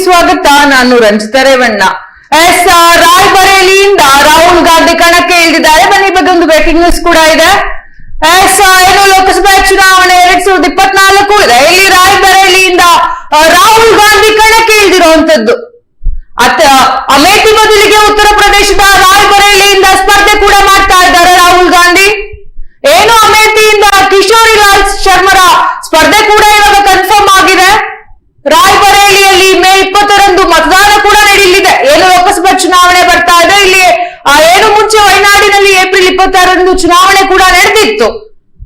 ಸ್ವಾಗತ ನಾನು ರಂಜಿತಾ ರೇವಣ್ಣ ಎಸ್ ರಾಯ್ಬರೇಲಿಯಿಂದ ರಾಹುಲ್ ಗಾಂಧಿ ಕಣಕ್ಕೆ ಇಳಿದಿದ್ದಾರೆ. ಬನ್ನಿ ಬಗ್ಗೆ ಒಂದು ಬ್ರೇಕಿಂಗ್ ನ್ಯೂಸ್ ಕೂಡ ಇದೆ. ಎಸ್ ಏನು ಲೋಕಸಭಾ ಚುನಾವಣೆ ಎರಡ್ ಸಾವಿರದ ಇಪ್ಪತ್ನಾಲ್ಕು ಇದೆ. ಇಲ್ಲಿ ರಾಯ್ಬರೇಲಿಯಿಂದ ರಾಹುಲ್ ಗಾಂಧಿ ಕಣಕ್ಕೆ ಇಳಿದಿರುವಂತದ್ದು ಅಮೇಠಿ ಬದಲಿಗೆ ಉತ್ತರ ಪ್ರದೇಶದ ರಾಯ್ಬರೇಲಿಯಿಂದ ಸ್ಪರ್ಧೆ ಕೂಡ ಮಾಡ್ತಾ ಇದ್ದಾರೆ ರಾಹುಲ್ ಗಾಂಧಿ ಏನು ಅಮೇಠಿಯಿಂದ ಕಿಶೋರಿ ಲಾಲ್ ಶರ್ಮರ ಸ್ಪರ್ಧೆ ಕೂಡ ಇವಾಗ ಕನ್ಫರ್ಮ್ ಆಗಿದೆ ರಾಯ್ಬರೇಲಿಯಲ್ಲಿ ಮೇ ಇಪ್ಪತ್ತರಂದು ಮತದಾನ ಕೂಡ ನಡೆಯಲಿದೆ ಏನು ಲೋಕಸಭಾ ಚುನಾವಣೆ ಬರ್ತಾ ಇದೆ ಇಲ್ಲಿ ಆ, ಏನು ಮುಂಚೆ ವಯನಾಡಿನಲ್ಲಿ ಏಪ್ರಿಲ್ ಇಪ್ಪತ್ತಾರರಂದು ಚುನಾವಣೆ ಕೂಡ ನಡೆದಿತ್ತು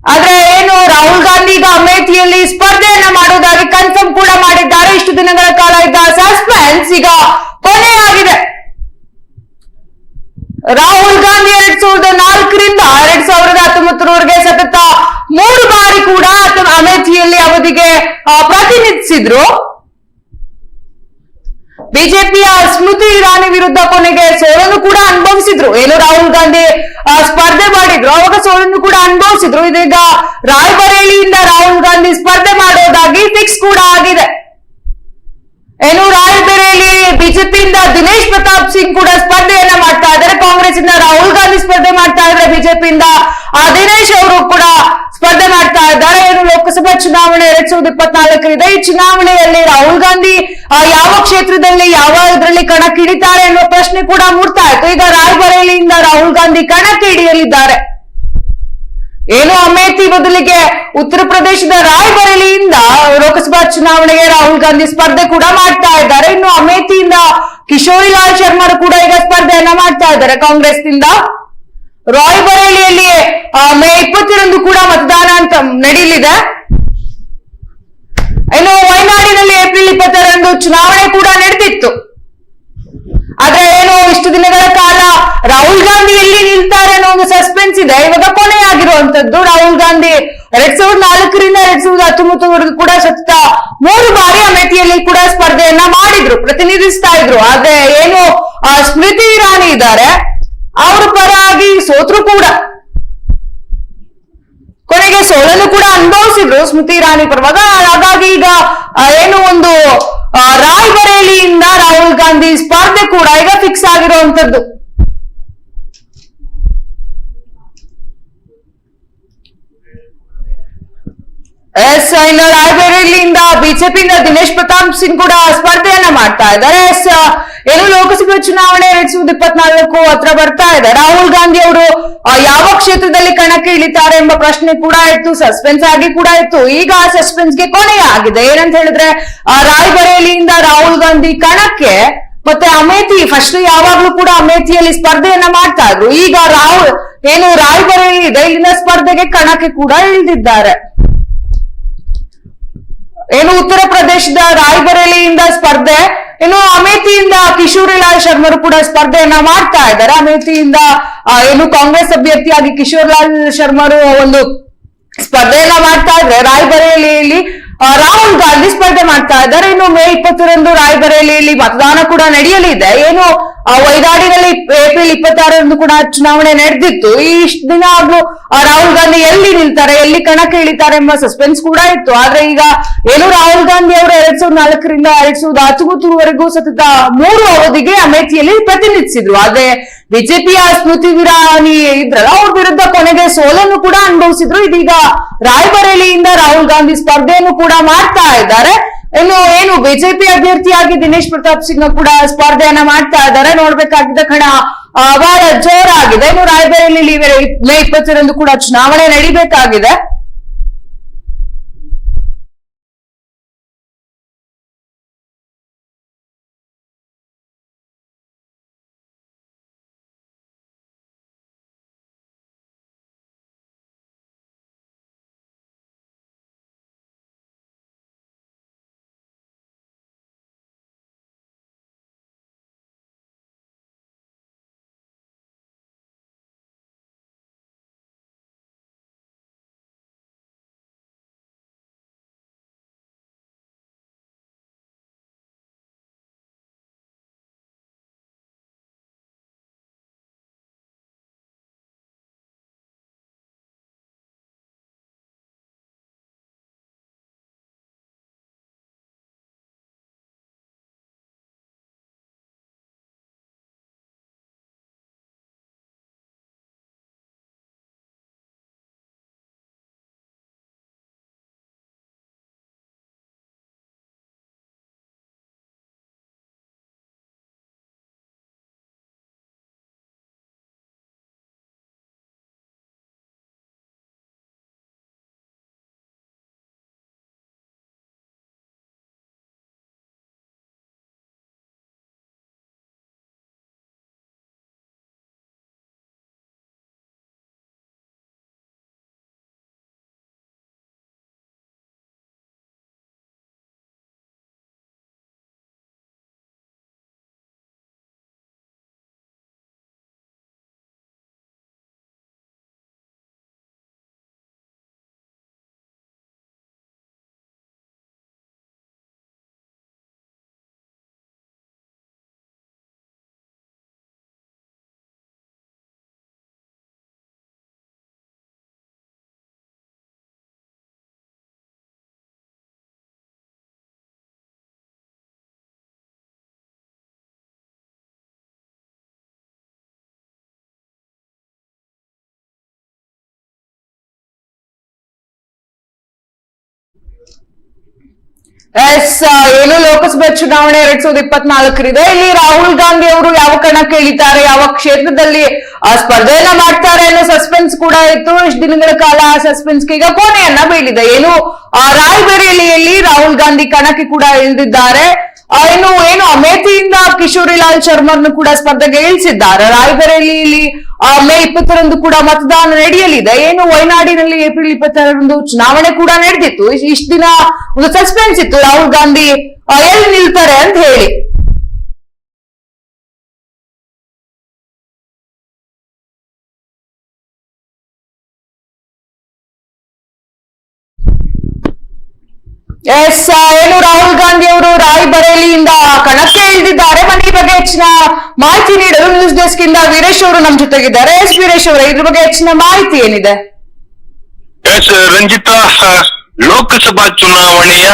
ಆದ್ರೆ ಏನು ರಾಹುಲ್ ಗಾಂಧಿ ಈಗ ಅಮೇಠಿಯಲ್ಲಿ ಸ್ಪರ್ಧೆಯನ್ನ ಮಾಡೋದಾಗಿ ಕನ್ಫರ್ಮ್ ಕೂಡ ಮಾಡಿದ್ದಾರೆ ಇಷ್ಟು ದಿನಗಳ ಕಾಲ ಇದ್ದ ಸಸ್ಪೆನ್ಸ್ ಈಗ ಕೊನೆಯಾಗಿದೆ ರಾಹುಲ್ ಗಾಂಧಿ ಎರಡ್ ಸಾವಿರದ ನಾಲ್ಕರಿಂದ ಎರಡ್ ಸಾವಿರದ ಹತ್ತೊಂಬತ್ತರವರೆಗೆ ಸತತ ಮೂರು ಬಾರಿ ಕೂಡ ಆತ ಅಮೇಥಿಯಲ್ಲಿ ಅವಧಿಗೆ ಆ, ಪ್ರತಿನಿಧಿಸಿದ್ರು ಬಿಜೆಪಿಯ ಸ್ಮೃತಿ ಇರಾನಿ ವಿರುದ್ಧ ಕೊನೆಗೆ ಸೋಲನ್ನು ಕೂಡ ಅನುಭವಿಸಿದ್ರು. ಏನು ರಾಹುಲ್ ಗಾಂಧಿ ಸ್ಪರ್ಧೆ ಮಾಡಿದ್ರು. ಅವಾಗ ಸೋಲನ್ನು ಕೂಡ ಅನುಭವಿಸಿದ್ರು. ಇದೀಗ ರಾಯ್ಬರೇಲಿಯಿಂದ ರಾಹುಲ್ ಗಾಂಧಿ ಸ್ಪರ್ಧೆ ಮಾಡೋದಾಗಿ ಫಿಕ್ಸ್ ಕೂಡ ಆಗಿದೆ. ಏನು ರಾಯ್ಬರೇಲಿ ಬಿಜೆಪಿಯಿಂದ ದಿನೇಶ್ ಪ್ರತಾಪ್ ಸಿಂಗ್ ಕೂಡ ಸ್ಪರ್ಧೆಯನ್ನ ಮಾಡ್ತಾ ಇದ್ದಾರೆ. ಕಾಂಗ್ರೆಸ್ ಇಂದ ರಾಹುಲ್ ಗಾಂಧಿ ಸ್ಪರ್ಧೆ ಮಾಡ್ತಾ ಇದ್ದಾರೆ ಬಿಜೆಪಿಯಿಂದ. ದಿನೇಶ್ ಅವರು ಕೂಡ ಸ್ಪರ್ಧೆ ಮಾಡ್ತಾ ಇದ್ದಾರೆ. ಏನು ಲೋಕಸಭಾ ಚುನಾವಣೆ ಎರಡ್ ಸಾವಿರದ ಇಪ್ಪತ್ನಾಲ್ಕರಿದೆ ಈ ಚುನಾವಣೆಯಲ್ಲಿ ರಾಹುಲ್ ಗಾಂಧಿ ಯಾವ ಕ್ಷೇತ್ರದಲ್ಲಿ ಯಾವ ಇದರಲ್ಲಿ ಕಣಕ್ಕಿಳಿತಾರೆ ಅನ್ನೋ ಪ್ರಶ್ನೆ ಕೂಡ ಮೂಡ್ತಾ ಇತ್ತು. ಈಗ ರಾಯ್ಬರೇಲಿಯಿಂದ ರಾಹುಲ್ ಗಾಂಧಿ ಕಣಕ್ಕೆ ಇಳಿಯಲಿದ್ದಾರೆ ಏನು ಅಮೇಥಿ ಬದಲಿಗೆ ಉತ್ತರ ಪ್ರದೇಶದ ರಾಯ್ಬರೇಲಿಯಿಂದ ಲೋಕಸಭಾ ಚುನಾವಣೆಗೆ ರಾಹುಲ್ ಗಾಂಧಿ ಸ್ಪರ್ಧೆ ಕೂಡ ಮಾಡ್ತಾ ಇದ್ದಾರೆ. ಇನ್ನು ಅಮೇಥಿಯಿಂದ ಕಿಶೋರಿಲಾಲ್ ಶರ್ಮರು ಕೂಡ ಈಗ ಸ್ಪರ್ಧೆಯನ್ನ ಮಾಡ್ತಾ ಇದ್ದಾರೆ ಕಾಂಗ್ರೆಸ್ನಿಂದ. ರಾಯ್ಬರೇಲಿಯಲ್ಲಿ ಮೇ ಇಪ್ಪತ್ತರಂದು ಕೂಡ ಮತದಾನ ಅಂತ ನಡೆಯಲಿದೆ ಇನ್ನು ವಯನಾಡಿನಲ್ಲಿ ಏಪ್ರಿಲ್ ಇಪ್ಪತ್ತರಂದು ಚುನಾವಣೆ ಕೂಡ ನಡೆದಿತ್ತು. ಆದ್ರೆ ಏನು ಇಷ್ಟು ದಿನಗಳ ಕಾಲ ರಾಹುಲ್ ಗಾಂಧಿ ಎಲ್ಲಿ ನಿಲ್ತಾರೆ ಅನ್ನೋ ಒಂದು ಸಸ್ಪೆನ್ಸ್ ಇದೆ. ಇವಾಗ ಕೊನೆಯಾಗಿರುವಂತದ್ದು ರಾಹುಲ್ ಗಾಂಧಿ ಎರಡ್ ಸಾವಿರದ ನಾಲ್ಕರಿಂದ ಎರಡ್ ಸಾವಿರದ ಹತ್ತೊಂಬತ್ತರವರೆಗೂ ಕೂಡ ಸತತ ಮೂರು ಬಾರಿ ಅಮೇಠಿಯಲ್ಲಿ ಕೂಡ ಸ್ಪರ್ಧೆಯನ್ನ ಮಾಡಿದ್ರು, ಪ್ರತಿನಿಧಿಸ್ತಾ ಇದ್ರು. ಆದ್ರೆ ಏನು ಸ್ಮೃತಿ ಇರಾನಿ ಇದ್ದಾರೆ. ಅವ್ರ ಪರವಾಗಿ ಸೋತ್ರು ಕೂಡ. ಕೊನೆಗೆ ಸೋಲನ್ನು ಕೂಡ ಅನುಭವಿಸಿದ್ರು. ಸ್ಮೃತಿ ಇರಾನಿ ಪರವಾಗ. ಹಾಗಾಗಿ ಈಗ ಏನು ಒಂದು ರಾಯ್ ಬರೇಲಿಯಿಂದ ರಾಹುಲ್ ಗಾಂಧಿ ಸ್ಪರ್ಧೆ ಕೂಡ ಈಗ ಫಿಕ್ಸ್ ಆಗಿರುವಂತದ್ದು. ಎಸ್ ಇನ್ನು ರಾಯ್ಬರೇಲಿಯಿಂದ ಬಿಜೆಪಿಯಿಂದ ದಿನೇಶ್ ಪ್ರತಾಪ್ ಸಿಂಗ್ ಕೂಡ ಸ್ಪರ್ಧೆಯನ್ನ ಮಾಡ್ತಾ ಇದ್ದಾರೆ. ಎಸ್ ಏನು ಲೋಕಸಭೆ ಚುನಾವಣೆ ಎರಡ್ ಸಾವಿರದ ಇಪ್ಪತ್ನಾಲ್ಕು ಹತ್ರ ಬರ್ತಾ ಇದೆ. ರಾಹುಲ್ ಗಾಂಧಿ ಅವರು ಯಾವ ಕ್ಷೇತ್ರದಲ್ಲಿ ಕಣಕ್ಕೆ ಇಳಿತಾರೆ ಎಂಬ ಪ್ರಶ್ನೆ ಕೂಡ ಇತ್ತು, ಸಸ್ಪೆನ್ಸ್ ಆಗಿ ಕೂಡ ಇತ್ತು. ಈಗ ಆ ಸಸ್ಪೆನ್ಸ್ಗೆ ಕೊನೆ ಆಗಿದೆ. ಏನಂತ ಹೇಳಿದ್ರೆ ರಾಯ್ಬರೇಲಿಯಿಂದ ರಾಹುಲ್ ಗಾಂಧಿ ಕಣಕ್ಕೆ, ಮತ್ತೆ ಅಮೇಥಿ ಫಸ್ಟ್ ಯಾವಾಗ್ಲೂ ಕೂಡ ಅಮೇಥಿಯಲ್ಲಿ ಸ್ಪರ್ಧೆಯನ್ನ ಮಾಡ್ತಾ ಇದ್ರು. ಈಗ ರಾಹುಲ್, ಏನು ರಾಯ್ಬರೇಲಿ ಇದೆ ಇಲ್ಲಿನ ಸ್ಪರ್ಧೆಗೆ ಕಣಕ್ಕೆ ಕೂಡ ಇಳಿದಿದ್ದಾರೆ. ಏನು ಉತ್ತರ ಪ್ರದೇಶದ ರಾಯ್ಬರೇಲಿಯಿಂದ ಸ್ಪರ್ಧೆ ಏನು ಅಮೇಥಿಯಿಂದ ಕಿಶೋರಿ ಲಾಲ್ ಶರ್ಮರು ಕೂಡ ಸ್ಪರ್ಧೆಯನ್ನ ಮಾಡ್ತಾ ಇದ್ದಾರೆ. ಅಮೇಥಿಯಿಂದ ಏನು ಕಾಂಗ್ರೆಸ್ ಅಭ್ಯರ್ಥಿಯಾಗಿ ಕಿಶೋರ್ ಲಾಲ್ ಶರ್ಮರು ಒಂದು ಸ್ಪರ್ಧೆಯನ್ನ ಮಾಡ್ತಾ ಇದ್ರೆ ರಾಯ್ಬರೇಲಿಯಲ್ಲಿ ರಾಹುಲ್ ಗಾಂಧಿ ಸ್ಪರ್ಧೆ ಮಾಡ್ತಾ ಇದ್ದಾರೆ. ಇನ್ನು ಮೇ ಇಪ್ಪತ್ತರಂದು ರಾಯ್ಬರೇಲಿಯಲ್ಲಿ ಮತದಾನ ಕೂಡ ನಡೆಯಲಿದೆ. ಏನು ಆ, ವೈದಾಡಿನಲ್ಲಿ ಏಪ್ರಿಲ್ ಇಪ್ಪತ್ತಾರರಂದು ಕೂಡ ಚುನಾವಣೆ ನಡೆದಿತ್ತು. ಈ ಇಷ್ಟು ದಿನ ಆದ್ರೂ ರಾಹುಲ್ ಗಾಂಧಿ ಎಲ್ಲಿ ನಿಲ್ತಾರೆ ಎಲ್ಲಿ ಕಣಕ್ಕೆ ಇಳಿತಾರೆ ಎಂಬ ಸಸ್ಪೆನ್ಸ್ ಕೂಡ ಇತ್ತು. ಆದ್ರೆ ಈಗ ಏನು ರಾಹುಲ್ ಗಾಂಧಿ ಅವರು ಎರಡ್ ಸಾವಿರದ ನಾಲ್ಕರಿಂದ ಎರಡ್ ಸಾವಿರದ ಹತ್ತೊಂಬತ್ತರವರೆಗೂ ಸತತ ಮೂರು ಅವಧಿಗೆ ಅಮೇಥಿಯಲ್ಲಿ ಪ್ರತಿನಿಧಿಸಿದ್ರು. ಆದ್ರೆ ಬಿಜೆಪಿಯ ಸ್ಮೃತಿ ವಿರಾನಿ ಇದ್ರಲ್ಲ ಅವ್ರ ವಿರುದ್ಧ ಕೊನೆಗೆ ಸೋಲನ್ನು ಕೂಡ ಅನುಭವಿಸಿದ್ರು. ಇದೀಗ ರಾಯ್ಬರೇಲಿಯಿಂದ ರಾಹುಲ್ ಗಾಂಧಿ ಸ್ಪರ್ಧೆಯನ್ನು ಕೂಡ ಮಾಡ್ತಾ ಇದ್ದಾರೆ. ಇನ್ನು ಏನು ಬಿಜೆಪಿ ಅಭ್ಯರ್ಥಿಯಾಗಿ ದಿನೇಶ್ ಪ್ರತಾಪ್ ಸಿಂಗ್ ಕೂಡ ಸ್ಪರ್ಧೆಯನ್ನ ಮಾಡ್ತಾ ಇದ್ದಾರೆ. ನೋಡ್ಬೇಕಾಗಿದ್ದ ಕಣ ಬಹಳ ಜೋರಾಗಿದೆ. ಇನ್ನು ರಾಯಬರೇಲಿ ಮೇ ಇಪ್ಪತ್ತರಂದು ಕೂಡ ಚುನಾವಣೆ ನಡಿಬೇಕಾಗಿದೆ. ಎಸ್ ಏನು ಲೋಕಸಭೆ ಚುನಾವಣೆ ಎರಡ್ ಸಾವಿರದ ಇಪ್ಪತ್ನಾಲ್ಕರಿದೆ ಇಲ್ಲಿ ರಾಹುಲ್ ಗಾಂಧಿ ಅವರು ಯಾವ ಕಣ ಕೇಳಿದ್ದಾರೆ ಯಾವ ಕ್ಷೇತ್ರದಲ್ಲಿ ಸ್ಪರ್ಧೆಯನ್ನ ಮಾಡ್ತಾರೆ ಅನ್ನೋ ಸಸ್ಪೆನ್ಸ್ ಕೂಡ ಇತ್ತು. ಇಷ್ಟು ದಿನಗಳ ಕಾಲ ಆ ಸಸ್ಪೆನ್ಸ್ ಈಗ ಕೊನೆಯನ್ನ ಬೀಳಿದೆ. ಏನು ರಾಯ್ಬರೇಲಿಯಲ್ಲಿ ರಾಹುಲ್ ಗಾಂಧಿ ಕಣಕ್ಕೆ ಕೂಡ ಇಳಿದಿದ್ದಾರೆ. ಇನ್ನು ಏನು ಅಮೇಥಿಯಿಂದ ಕಿಶೋರಿಲಾಲ್ ಶರ್ಮರ್ನು ಕೂಡ ಸ್ಪರ್ಧೆಗೆ ಇಳಿಸಿದ್ದಾರೆ. ರಾಯ್ಬರೇಲಿಯಲ್ಲಿ ಇಲ್ಲಿ ಮೇ ಇಪ್ಪತ್ತರಂದು ಕೂಡ ಮತದಾನ ನಡೆಯಲಿದೆ. ಏನು ವಯನಾಡಿನಲ್ಲಿ ಏಪ್ರಿಲ್ ಇಪ್ಪತ್ತಾರರಂದು ಚುನಾವಣೆ ಕೂಡ ನಡೆದಿತ್ತು. ಇಷ್ಟು ದಿನ ಒಂದು ಸಸ್ಪೆನ್ಸ್ ಇತ್ತು. ರಾಹುಲ್ ಗಾಂಧಿ ಎಲ್ಲಿ ನಿಲ್ತಾರೆ ಅಂತ ಹೇಳಿ. ಎಸ್ ಏನು ರಾಹುಲ್ ಗಾಂಧಿ ಅವರು ರಾಯ್ಬರೇಲಿಯಿಂದ ಕಣಕ್ಕೆ ಇಳಿದಿದ್ದಾರೆ. ಮನೆ ಬಗ್ಗೆ ಹೆಚ್ಚಿನ ಮಾಹಿತಿ ನೀಡಲು ನ್ಯೂಸ್ ಡೆಸ್ಕ್ ಇಂದ ವೀರೇಶ್ ಅವರು ನಮ್ಮ ಜೊತೆಗಿದ್ದಾರೆ. ಎಸ್ ವೀರೇಶ್ ಅವರೇ, ಇದ್ರ ಬಗ್ಗೆ ಹೆಚ್ಚಿನ ಮಾಹಿತಿ ಏನಿದೆ? ಎಸ್, ರಂಜಿತಾ ಲೋಕಸಭಾ ಚುನಾವಣೆಯ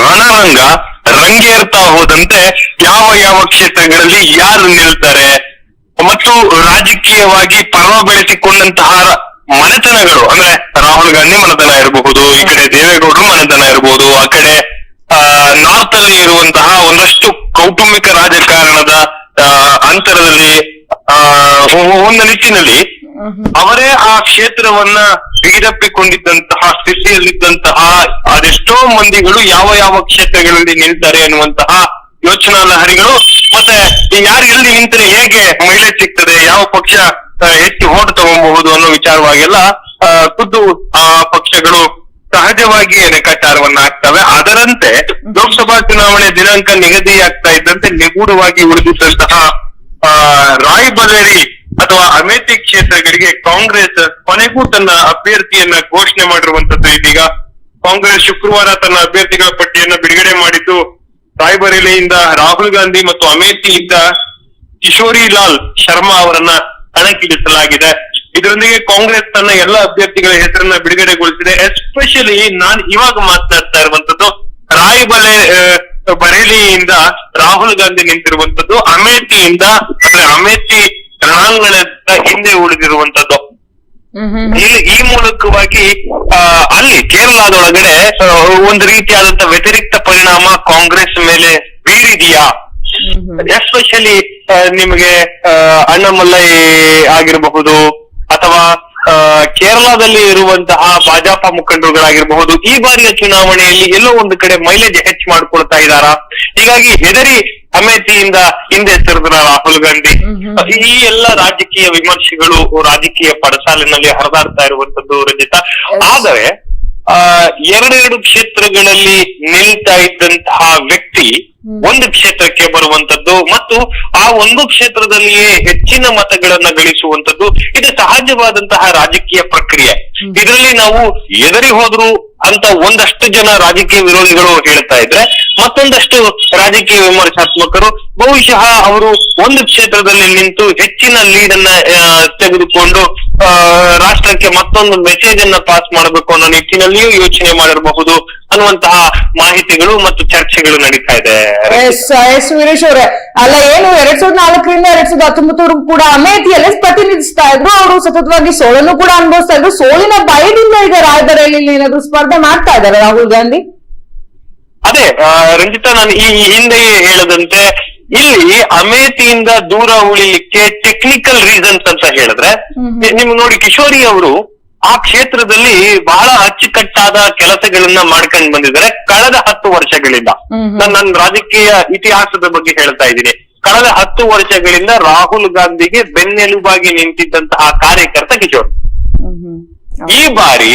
ರಣರಂಗ ರಂಗೇರ್ತಾ ಹೋದಂತೆ ಯಾವ ಯಾವ ಕ್ಷೇತ್ರಗಳಲ್ಲಿ ಯಾರು ನಿಲ್ತಾರೆ ಮತ್ತು ರಾಜಕೀಯವಾಗಿ ಪರ್ವ ಬೆಳೆಸಿಕೊಂಡಂತಹ ಮನೆತನಗಳು, ಅಂದ್ರೆ ರಾಹುಲ್ ಗಾಂಧಿ ಮನೆತನ ಇರಬಹುದು, ಈ ಕಡೆ ದೇವೇಗೌಡರು ಮನೆತನ ಇರಬಹುದು ಆ ಕಡೆ ನಾರ್ತ್ ಅಲ್ಲಿ ಇರುವಂತಹ ಒಂದಷ್ಟು ಕೌಟುಂಬಿಕ ರಾಜಕಾರಣದ ಅಂತರದಲ್ಲಿ ಒಂದು ನಿಟ್ಟಿನಲ್ಲಿ ಅವರೇ ಆ ಕ್ಷೇತ್ರವನ್ನ ಬಿಗಿದಪ್ಪಿಕೊಂಡಿದ್ದಂತಹ ಸ್ಥಿತಿಯಲ್ಲಿದ್ದಂತಹ, ಅದೆಷ್ಟೋ ಮಂದಿಗಳು ಯಾವ ಯಾವ ಕ್ಷೇತ್ರಗಳಲ್ಲಿ ನಿಲ್ತಾರೆ ಅನ್ನುವಂತಹ ಯೋಚನಾ ಲಹರಿಗಳು, ಮತ್ತೆ ಯಾರು ಎಲ್ಲಿ ನಿಂತರೆ ಹೇಗೆ ಮಹಿಳೆ ಸಿಗ್ತದೆ, ಯಾವ ಪಕ್ಷ ಹೆಚ್ಚು ಓಟ್ ತಗೊಬಹುದು ಅನ್ನೋ ವಿಚಾರವಾಗೆಲ್ಲ ಖುದ್ದು ಆ ಪಕ್ಷಗಳು ಸಹಜವಾಗಿ ಲೆಕ್ಕಾಚಾರವನ್ನ ಹಾಕ್ತವೆ. ಅದರಂತೆ ಲೋಕಸಭಾ ಚುನಾವಣೆ ದಿನಾಂಕ ನಿಗದಿಯಾಗ್ತಾ ಇದ್ದಂತೆ ನಿಗೂಢವಾಗಿ ಉಳಿದಿದ್ದಂತಹ ರಾಯ್ಬರೇಲಿ ಅಥವಾ ಅಮೇಥಿ ಕ್ಷೇತ್ರಗಳಿಗೆ ಕಾಂಗ್ರೆಸ್ ಕೊನೆಗೂ ತನ್ನ ಅಭ್ಯರ್ಥಿಯನ್ನ ಘೋಷಣೆ ಮಾಡಿರುವಂತದ್ದು ಇದೀಗ. ಕಾಂಗ್ರೆಸ್ ಶುಕ್ರವಾರ ತನ್ನ ಅಭ್ಯರ್ಥಿಗಳ ಪಟ್ಟಿಯನ್ನ ಬಿಡುಗಡೆ ಮಾಡಿದ್ದು, ರಾಯ್ಬರೇಲಿಯಿಂದ ರಾಹುಲ್ ಗಾಂಧಿ ಮತ್ತು ಅಮೇಥಿಯಿಂದ ಕಿಶೋರಿ ಲಾಲ್ ಶರ್ಮಾ ಅವರನ್ನ ಕಣಕ್ಕಿಳಿಸಲಾಗಿದೆ. ಇದರೊಂದಿಗೆ ಕಾಂಗ್ರೆಸ್ ತನ್ನ ಎಲ್ಲ ಅಭ್ಯರ್ಥಿಗಳ ಹೆಸರನ್ನ ಬಿಡುಗಡೆಗೊಳಿಸಿದೆ. ಎಸ್ಪೆಷಲಿ ನಾನ್ ಇವಾಗ ಮಾತನಾಡ್ತಾ ಇರುವಂತದ್ದು ರಾಯಬಲೆ ಬರೇಲಿಯಿಂದ ರಾಹುಲ್ ಗಾಂಧಿ ನಿಂತಿರುವಂತದ್ದು ಅಮೇಥಿಯಿಂದ ಅಂದ್ರೆ ಅಮೇಥಿ ರಣಾಂಗಣದ ಹಿಂದೆ ಉಳಿದಿರುವಂತದ್ದು. ಈ ಮೂಲಕವಾಗಿ ಅಲ್ಲಿ ಕೇರಳದೊಳಗಡೆ ಒಂದು ರೀತಿಯಾದಂತ ವ್ಯತಿರಿಕ್ತ ಪರಿಣಾಮ ಕಾಂಗ್ರೆಸ್ ಮೇಲೆ ಬೀರಿದೆಯಾ? ಎಸ್ಪೆಷಲಿ ನಿಮಗೆ ಆ, ಅಣ್ಣಾಮಲೈ ಆಗಿರಬಹುದು ಅಥವಾ ಕೇರಳದಲ್ಲಿ ಇರುವಂತಹ ಭಾಜಪ ಮುಖಂಡರುಗಳಾಗಿರಬಹುದು ಈ ಬಾರಿಯ ಚುನಾವಣೆಯಲ್ಲಿ ಎಲ್ಲೋ ಒಂದು ಕಡೆ ಮೈಲೇಜ್ ಹೆಚ್ಚು ಮಾಡ್ಕೊಳ್ತಾ ಇದ್ದಾರಾ? ಹೀಗಾಗಿ ಹೆದರಿ ಅಮೇಥಿಯಿಂದ ಹಿಂದೆ ಸರಿದ್ರ ರಾಹುಲ್ ಗಾಂಧಿ. ಈ ಎಲ್ಲ ರಾಜಕೀಯ ವಿಮರ್ಶೆಗಳು ರಾಜಕೀಯ ಪಡಸಾಲಿನಲ್ಲಿ ಹರಿದಾಡ್ತಾ ಇರುವಂತದ್ದು ರಂಜಿತ ಆದರೆ ಆ ಎರಡೆರಡು ಕ್ಷೇತ್ರಗಳಲ್ಲಿ ನಿಲ್ತಾ ಇದ್ದಂತಹ ವ್ಯಕ್ತಿ ಒಂದು ಕ್ಷೇತ್ರಕ್ಕೆ ಬರುವಂತದ್ದು ಮತ್ತು ಆ ಒಂದು ಕ್ಷೇತ್ರದಲ್ಲಿಯೇ ಹೆಚ್ಚಿನ ಮತಗಳನ್ನ ಗಳಿಸುವಂತದ್ದು ಇದು ಸಹಜವಾದಂತಹ ರಾಜಕೀಯ ಪ್ರಕ್ರಿಯೆ. ಇದರಲ್ಲಿ ನಾವು ಎದರಿ ಹೋದ್ರು ಅಂತ ಒಂದಷ್ಟು ಜನ ರಾಜಕೀಯ ವಿರೋಧಿಗಳು ಹೇಳ್ತಾ ಇದ್ರೆ ಮತ್ತೊಂದಷ್ಟು ರಾಜಕೀಯ ವಿಮರ್ಶಾತ್ಮಕರು ಬಹುಶಃ ಅವರು ಒಂದು ಕ್ಷೇತ್ರದಲ್ಲಿ ನಿಂತು ಹೆಚ್ಚಿನ ಲೀಡ್ ಅನ್ನ ತೆಗೆದುಕೊಂಡು ಆ, ರಾಷ್ಟ್ರಕ್ಕೆ ಮತ್ತೊಂದು ಮೆಸೇಜ್ ಅನ್ನ ಪಾಸ್ ಮಾಡಬೇಕು ಅನ್ನೋ ನಿಟ್ಟಿನಲ್ಲಿಯೂ ಯೋಚನೆ ಮಾಡಿರಬಹುದು. ಅನ್ನುವಂತಹ ಮಾಹಿತಿಗಳು ಮತ್ತು ಚರ್ಚೆಗಳು ನಡೀತಾ ಇದೆ. ಎಸ್ ಎಸ್ ವೀರೇಶ್ ಅವರೇ. ಅಲ್ಲ ಏನು ಎರಡ್ ಸಾವಿರದ ನಾಲ್ಕರಿಂದ ಎರಡ್ ಸಾವಿರದ ಹತ್ತೊಂಬತ್ತವರೆಗೂ ಕೂಡ ಅಮೇಥಿಯಲ್ಲಿ ಪ್ರತಿನಿಧಿಸ್ತಾ ಇದ್ರು. ಅವರು ಸತತವಾಗಿ ಸೋಲನ್ನು ಕೂಡ ಅನುಭವಿಸ್ತಾ ಇದ್ರು. ಸೋಲಿನ ಭಯದಿಂದ ಈಗ ರಾಯಬರೇಲಿ ಏನಾದ್ರು ಸ್ಪರ್ಧೆ ಮಾಡ್ತಾ ಇದ್ದಾರೆ ರಾಹುಲ್ ಗಾಂಧಿ? ಅದೇ ರಂಜಿತಾ ನಾನು ಈ ಹಿಂದೆಯೇ ಹೇಳದಂತೆ ಇಲ್ಲಿ ಅಮೇಥಿಯಿಂದ ದೂರ ಉಳಿಲಿಕ್ಕೆ ಟೆಕ್ನಿಕಲ್ ರೀಸನ್ಸ್ ಅಂತ ಹೇಳಿದ್ರೆ ನಿಮ್ಗೆ ನೋಡಿ ಕಿಶೋರಿ ಅವರು ಆ ಕ್ಷೇತ್ರದಲ್ಲಿ ಬಹಳ ಅಚ್ಚುಕಟ್ಟಾದ ಕೆಲಸಗಳನ್ನ ಮಾಡ್ಕೊಂಡು ಬಂದಿದ್ದಾರೆ. ಕಳೆದ ಹತ್ತು ವರ್ಷಗಳಿಂದ. ನಾನು ನನ್ನ ರಾಜಕೀಯ ಇತಿಹಾಸದ ಬಗ್ಗೆ ಹೇಳ್ತಾ ಇದ್ದೀನಿ. ಕಳೆದ ಹತ್ತು ವರ್ಷಗಳಿಂದ ರಾಹುಲ್ ಗಾಂಧಿಗೆ ಬೆನ್ನೆಲುಬಾಗಿ ನಿಂತಿದ್ದಂತಹ ಕಾರ್ಯಕರ್ತ ಕಿಶೋರ್. ಈ ಬಾರಿ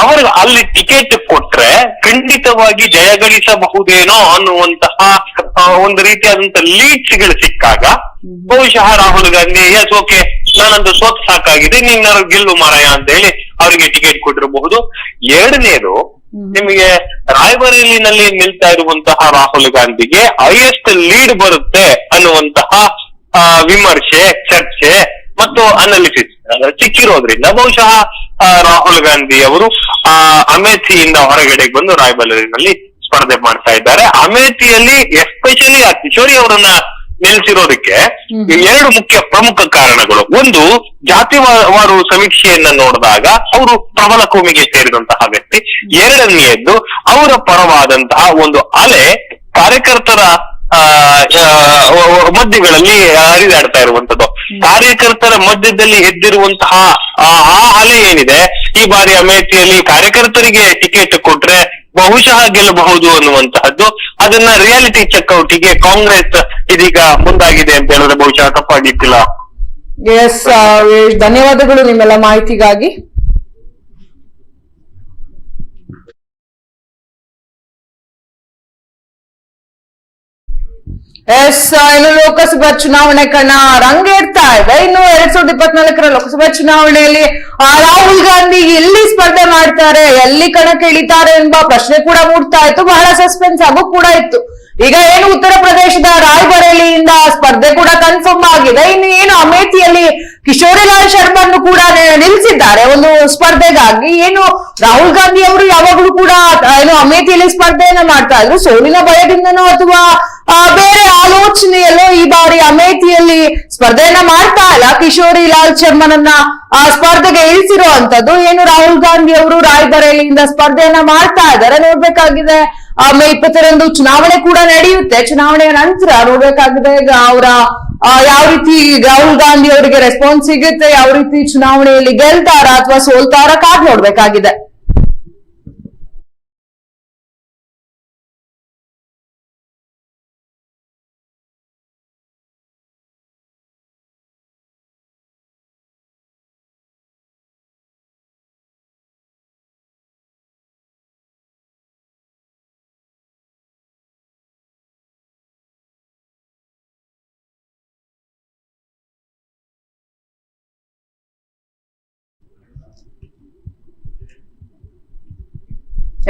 ಅವರು ಅಲ್ಲಿ ಟಿಕೆಟ್ ಕೊಟ್ರೆ ಖಂಡಿತವಾಗಿ ಜಯಗಳಿಸಬಹುದೇನೋ ಅನ್ನುವಂತಹ ಒಂದು ರೀತಿಯಾದಂತ ಲೀಡ್ಸ್ಗಳು ಸಿಕ್ಕಾಗ ಬಹುಶಃ ರಾಹುಲ್ ಗಾಂಧಿ ಎಸ್ ಓಕೆ ನಾನಂದು ಸೋತ್ ಸಾಕಾಗಿದೆ ನೀನ್ ಗೆಲ್ಲು ಮಾರಾಯ ಅಂತ ಹೇಳಿ ಅವರಿಗೆ ಟಿಕೆಟ್ ಕೊಟ್ಟಿರಬಹುದು. ಎರಡನೇದು ನಿಮಗೆ ರಾಯ್ಬರೇಲಿನಲ್ಲಿ ನಿಲ್ತಾ ಇರುವಂತಹ ರಾಹುಲ್ ಗಾಂಧಿಗೆ ಹೈಯೆಸ್ಟ್ ಲೀಡ್ ಬರುತ್ತೆ ಅನ್ನುವಂತಹ ಆ, ವಿಮರ್ಶೆ ಚರ್ಚೆ ಮತ್ತು ಅನಾಲಿಸಿಸ್ ಚಿಕ್ಕಿರೋದ್ರಿಂದ ಬಹುಶಃ ರಾಹುಲ್ ಗಾಂಧಿ ಅವರು ಆ ಅಮೇಥಿಯಿಂದ ಹೊರಗಡೆ ಬಂದು ರಾಯ್ಬರೇಲಿನಲ್ಲಿ ಸ್ಪರ್ಧೆ ಮಾಡ್ತಾ ಇದ್ದಾರೆ. ಅಮೇಥಿಯಲ್ಲಿ ಎಸ್ಪೆಷಲಿ ಆ ಕಿಶೋರಿ ಅವರನ್ನ ನಿಲ್ಸಿರೋದಕ್ಕೆ ಎರಡು ಮುಖ್ಯ ಪ್ರಮುಖ ಕಾರಣಗಳು. ಒಂದು ಜಾತಿವಾರು ಸಮೀಕ್ಷೆಯನ್ನ ನೋಡಿದಾಗ ಅವರು ಪ್ರಬಲ ಕೋಮಿಗೆ ಸೇರಿದಂತಹ ವ್ಯಕ್ತಿ. ಎರಡನೆಯದ್ದು ಅವರ ಪರವಾದಂತಹ ಒಂದು ಅಲೆ ಕಾರ್ಯಕರ್ತರ ಮಧ್ಯಗಳಲ್ಲಿ ಹರಿದಾಡ್ತಾ ಇರುವಂತದ್ದು ಕಾರ್ಯಕರ್ತರ ಮಧ್ಯದಲ್ಲಿ ಎದ್ದಿರುವಂತಹ ಆ ಆ ಅಲೆ ಏನಿದೆ ಈ ಬಾರಿ ಅಮೇಠಿಯಲ್ಲಿ ಕಾರ್ಯಕರ್ತರಿಗೆ ಟಿಕೆಟ್ ಕೊಟ್ರೆ ಬಹುಶಃ ಗೆಲ್ಲಬಹುದು ಅನ್ನುವಂತಹದ್ದು ಅದನ್ನ ರಿಯಾಲಿಟಿ ಚೆಕ್ಔಟಿಗೆ ಕಾಂಗ್ರೆಸ್ ಇದೀಗ ಮುಂದಾಗಿದೆ ಅಂತ ಹೇಳಿದ್ರೆ ಬಹುಶಃ ತಪ್ಪಾಗಿತ್ತಿಲ್ಲ ಎಸ್ ಧನ್ಯವಾದಗಳು ನಿಮ್ಮೆಲ್ಲ ಮಾಹಿತಿಗಾಗಿ. ಎಸ್ ಇನ್ನು ಲೋಕಸಭಾ ಚುನಾವಣೆ ಕಣ. ರಂಗೇರ್ತಾ ಇದೆ. ಇನ್ನು ಎರಡ್ ಸಾವಿರದ ಇಪ್ಪತ್ನಾಲ್ಕರ ಲೋಕಸಭಾ ಚುನಾವಣೆಯಲ್ಲಿ ರಾಹುಲ್ ಗಾಂಧಿ ಎಲ್ಲಿ ಸ್ಪರ್ಧೆ ಮಾಡ್ತಾರೆ, ಎಲ್ಲಿ ಕಣಕ್ಕೆ ಇಳಿತಾರೆ ಎಂಬ ಪ್ರಶ್ನೆ ಕೂಡ ಮೂಡ್ತಾ ಇತ್ತು. ಬಹಳ ಸಸ್ಪೆನ್ಸ್ ಆಗೋ ಕೂಡ ಇತ್ತು. ಈಗ ಏನು ಉತ್ತರ ಪ್ರದೇಶದ ರಾಯ್ಬರೇಲಿಯಿಂದ ಸ್ಪರ್ಧೆ ಕೂಡ ಕನ್ಫರ್ಮ್ ಆಗಿದೆ. ಇನ್ನು ಏನು ಅಮೇಥಿಯಲ್ಲಿ ಕಿಶೋರಿಲಾಲ್ ಶರ್ಮನ್ನು ಕೂಡ ನಿಲ್ಲಿಸಿದ್ದಾರೆ. ಒಂದು ಸ್ಪರ್ಧೆಗಾಗಿ ಏನು ರಾಹುಲ್ ಗಾಂಧಿ ಅವರು ಯಾವಾಗಲೂ ಕೂಡ ಏನು ಅಮೇಥಿಯಲ್ಲಿ ಸ್ಪರ್ಧೆಯನ್ನ ಮಾಡ್ತಾ ಇದ್ರು. ಸೋಲಿನ ಭಯದಿಂದನೋ ಅಥವಾ ಬೇರೆ ಆಲೋಚನೆಯಲ್ಲೋ ಈ ಬಾರಿ ಅಮೇಥಿಯಲ್ಲಿ ಸ್ಪರ್ಧೆಯನ್ನ ಮಾಡ್ತಾ ಇಲ್ಲ. ಕಿಶೋರಿ ಲಾಲ್ ಶರ್ಮನನ್ನ, ಆ, ಸ್ಪರ್ಧೆಗೆ ಇಳಿಸಿರುವಂತದ್ದು. ಏನು ರಾಹುಲ್ ಗಾಂಧಿ ಅವರು ರಾಯ್ಬರೇಲಿಯಿಂದ ಸ್ಪರ್ಧೆಯನ್ನ ಮಾಡ್ತಾ ಇದ್ದಾರೆ. ನೋಡ್ಬೇಕಾಗಿದೆ ಮೇ ಇಪ್ಪತ್ತರಂದು ಚುನಾವಣೆ ಕೂಡ ನಡೆಯುತ್ತೆ. ಚುನಾವಣೆಯ ನಂತರ ನೋಡ್ಬೇಕಾಗಿದೆ ಅವರ ಯಾವ ರೀತಿ ರಾಹುಲ್ ಗಾಂಧಿ ಅವರಿಗೆ ರೆಸ್ಪಾನ್ಸ್ ಸಿಗುತ್ತೆ, ಯಾವ ರೀತಿ ಚುನಾವಣೆಯಲ್ಲಿ ಗೆಲ್ತಾರ ಅಥವಾ ಸೋಲ್ತಾರ ಕಾದ್ ನೋಡ್ಬೇಕಾಗಿದೆ.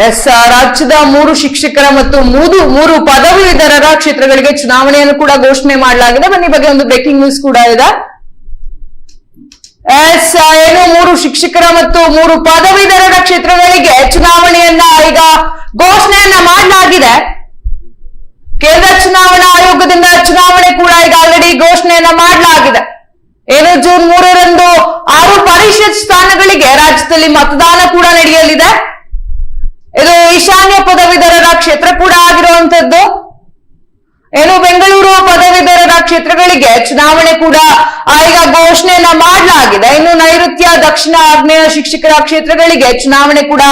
ಎಸ್ ರಾಜ್ಯದ ಮೂರು ಶಿಕ್ಷಕರ ಮತ್ತು ಮೂರು ಮೂರು ಪದವೀಧರರ ಕ್ಷೇತ್ರಗಳಿಗೆ ಚುನಾವಣೆಯನ್ನು ಕೂಡ ಘೋಷಣೆ ಮಾಡಲಾಗಿದೆ. ಬನ್ನಿ ಬಗ್ಗೆ ಒಂದು ಬ್ರೇಕಿಂಗ್ ನ್ಯೂಸ್ ಕೂಡ ಇದೆ. ಎಸ್ ಏನು, ಮೂರು ಶಿಕ್ಷಕರ ಮತ್ತು ಮೂರು ಪದವೀಧರರ ಕ್ಷೇತ್ರಗಳಿಗೆ ಚುನಾವಣೆಯನ್ನ ಈಗ ಘೋಷಣೆಯನ್ನ ಮಾಡಲಾಗಿದೆ. ಕೇಂದ್ರ ಚುನಾವಣಾ ಆಯೋಗದಿಂದ ಚುನಾವಣೆ ಕೂಡ ಈಗ ಆಲ್ರೆಡಿ ಘೋಷಣೆಯನ್ನ ಮಾಡಲಾಗಿದೆ. ಏನು, ಜೂನ್ ಮೂರರಂದು ಆರು ಪರಿಷತ್ ಸ್ಥಾನಗಳಿಗೆ ರಾಜ್ಯದಲ್ಲಿ ಮತದಾನ ಕೂಡ ನಡೆಯಲಿದೆ. ಇದು ಈಶಾನ್ಯ ಪದವೀಧರರ ಕ್ಷೇತ್ರ ಕೂಡ ಆಗಿರುವಂತದ್ದು ಏನು ಬೆಂಗಳೂರು ಪದವೀಧರರ ಕ್ಷೇತ್ರಗಳಿಗೆ ಚುನಾವಣೆ ಕೂಡ ಈಗ ಘೋಷಣೆಯನ್ನ ಮಾಡಲಾಗಿದೆ. ಇನ್ನು ನೈಋತ್ಯ, ದಕ್ಷಿಣ ಆಗ್ನೇಯ ಶಿಕ್ಷಕರ ಕ್ಷೇತ್ರಗಳಿಗೆ ಚುನಾವಣೆ ಕೂಡ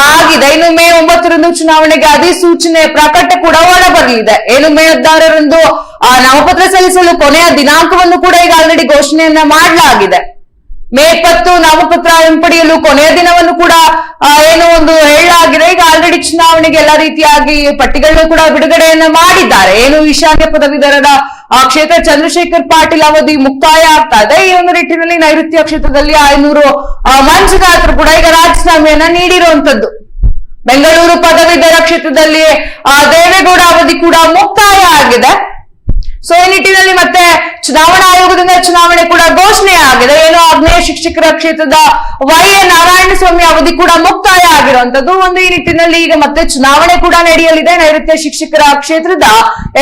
ಆಗಿದೆ. ಇನ್ನು ಮೇ ಒಂಬತ್ತರಂದು ಚುನಾವಣೆಗೆ ಅಧಿಸೂಚನೆ ಪ್ರಕಟ ಕೂಡ ಹೊರಬರಲಿದೆ ಏನು ಮೇ ಹದಿನಾರರಂದು ನಾಮಪತ್ರ ಸಲ್ಲಿಸಲು ಕೊನೆಯ ದಿನಾಂಕವನ್ನು ಕೂಡ ಈಗ ಆಲ್ರೆಡಿ ಘೋಷಣೆಯನ್ನ ಮಾಡಲಾಗಿದೆ. ಮೇ ಇಪ್ಪತ್ತು ನಾಮಪತ್ರ ಹಿಂಪಡೆಯಲು ಕೊನೆಯ ದಿನವನ್ನು ಕೂಡ ಏನು ಒಂದು ಹೇಳಲಾಗಿದೆ. ಈಗ ಆಲ್ರೆಡಿ ಚುನಾವಣೆಗೆ ಎಲ್ಲ ರೀತಿಯಾಗಿ ಪಟ್ಟಿಗಳನ್ನು ಕೂಡ ಬಿಡುಗಡೆಯನ್ನ ಮಾಡಿದ್ದಾರೆ. ಏನು ಈಶಾನ್ಯ ಆ, ಕ್ಷೇತ್ರ ಚಂದ್ರಶೇಖರ್ ಪಾಟೀಲ್ ಅವಧಿ ಮುಕ್ತಾಯ ಆಗ್ತಾ ಇದೆ. ಈ ಒಂದು ನಿಟ್ಟಿನಲ್ಲಿ ನೈಋತ್ಯ ಕ್ಷೇತ್ರದಲ್ಲಿ ಐನೂರು ಮಂಜುನಾಥರು ಕೂಡ ಈಗ ರಾಜೀನಾಮೆಯನ್ನ ನೀಡಿರುವಂತದ್ದು. ಬೆಂಗಳೂರು ಪದವೀಧರ ಕ್ಷೇತ್ರದಲ್ಲಿ ದೇವೇಗೌಡ ಅವಧಿ ಕೂಡ ಮುಕ್ತಾಯ ಆಗಿದೆ. ಸೊ ಈ ನಿಟ್ಟಿನಲ್ಲಿ ಮತ್ತೆ ಚುನಾವಣಾ ಆಯೋಗದಿಂದ ಚುನಾವಣೆ ಕೂಡ ಘೋಷಣೆ ಆಗಿದೆ. ಏನು ಆಗ್ನೇಯ ಶಿಕ್ಷಕರ ಕ್ಷೇತ್ರದ ವೈ ಎ ನಾರಾಯಣಸ್ವಾಮಿ ಅವಧಿ ಕೂಡ ಮುಕ್ತಾಯ ಆಗಿರುವಂತದ್ದು ಒಂದು ಈ ನಿಟ್ಟಿನಲ್ಲಿ ಈಗ ಮತ್ತೆ ಚುನಾವಣೆ ಕೂಡ ನಡೆಯಲಿದೆ. ನೈಋತ್ಯ ಶಿಕ್ಷಕರ ಕ್ಷೇತ್ರದ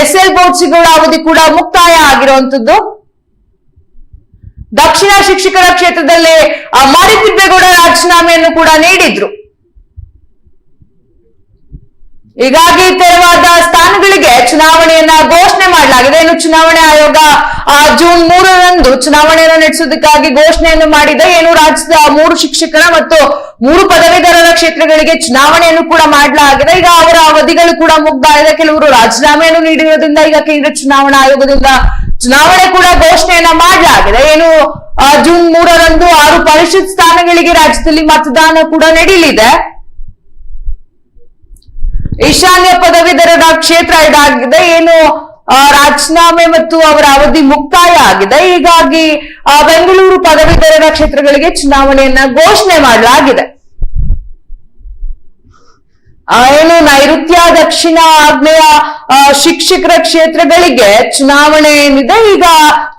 ಎಸ್ ಎಲ್ ಬೋಟ್ಸಿಗೌಡ ಅವಧಿ ಕೂಡ ಮುಕ್ತಾಯ ಆಗಿರುವಂತದ್ದು ದಕ್ಷಿಣ ಶಿಕ್ಷಕರ ಕ್ಷೇತ್ರದಲ್ಲಿ ಮಾರಿತಿಬ್ಬೇಗೌಡ ರಾಜೀನಾಮೆಯನ್ನು ಕೂಡ ನೀಡಿದ್ರು. ಹೀಗಾಗಿ ತೆರವಾದ ಸ್ಥಾನಗಳಿಗೆ ಚುನಾವಣೆಯನ್ನ ಘೋಷಣೆ ಮಾಡಲಾಗಿದೆ. ಇನ್ನು ಚುನಾವಣೆ ಆಯೋಗ ಜೂನ್ ಮೂರರಂದು ಚುನಾವಣೆಯನ್ನು ನಡೆಸುವುದಕ್ಕಾಗಿ ಘೋಷಣೆಯನ್ನು ಮಾಡಿದೆ. ಏನು ರಾಜ್ಯದ ಮೂರು ಶಿಕ್ಷಕರ ಮತ್ತು ಮೂರು ಪದವೀಧರರ ಕ್ಷೇತ್ರಗಳಿಗೆ ಚುನಾವಣೆಯನ್ನು ಕೂಡ ಮಾಡಲಾಗಿದೆ. ಈಗ ಅವರ ಅವಧಿಗಳು ಕೂಡ ಮುಗ್ದಾಗಿದೆ. ಕೆಲವರು ರಾಜೀನಾಮೆಯನ್ನು ನೀಡಿರೋದ್ರಿಂದ ಈಗ ಕೇಂದ್ರ ಚುನಾವಣಾ ಆಯೋಗದಿಂದ ಚುನಾವಣೆ ಕೂಡ ಘೋಷಣೆಯನ್ನ ಮಾಡಲಾಗಿದೆ. ಏನು ಜೂನ್ ಮೂರರಂದು ಆರು ಪರಿಷತ್ ಸ್ಥಾನಗಳಿಗೆ ರಾಜ್ಯದಲ್ಲಿ ಮತದಾನ ಕೂಡ ನಡೆಯಲಿದೆ ಈಶಾನ್ಯ ಪದವೀಧರರ ಕ್ಷೇತ್ರ ಇದಾಗಿದೆ. ಏನು ರಾಜೀನಾಮೆ ಮತ್ತು ಅವರ ಅವಧಿ ಮುಕ್ತಾಯ ಆಗಿದೆ. ಹೀಗಾಗಿ ಬೆಂಗಳೂರು ಪದವೀಧರರ ಕ್ಷೇತ್ರಗಳಿಗೆ ಚುನಾವಣೆಯನ್ನ ಘೋಷಣೆ ಮಾಡಲಾಗಿದೆ. ಏನು, ನೈಋತ್ಯ ದಕ್ಷಿಣ ಆಗ್ನೇಯ ಶಿಕ್ಷಕರ ಕ್ಷೇತ್ರಗಳಿಗೆ ಚುನಾವಣೆ ಏನಿದೆ, ಈಗ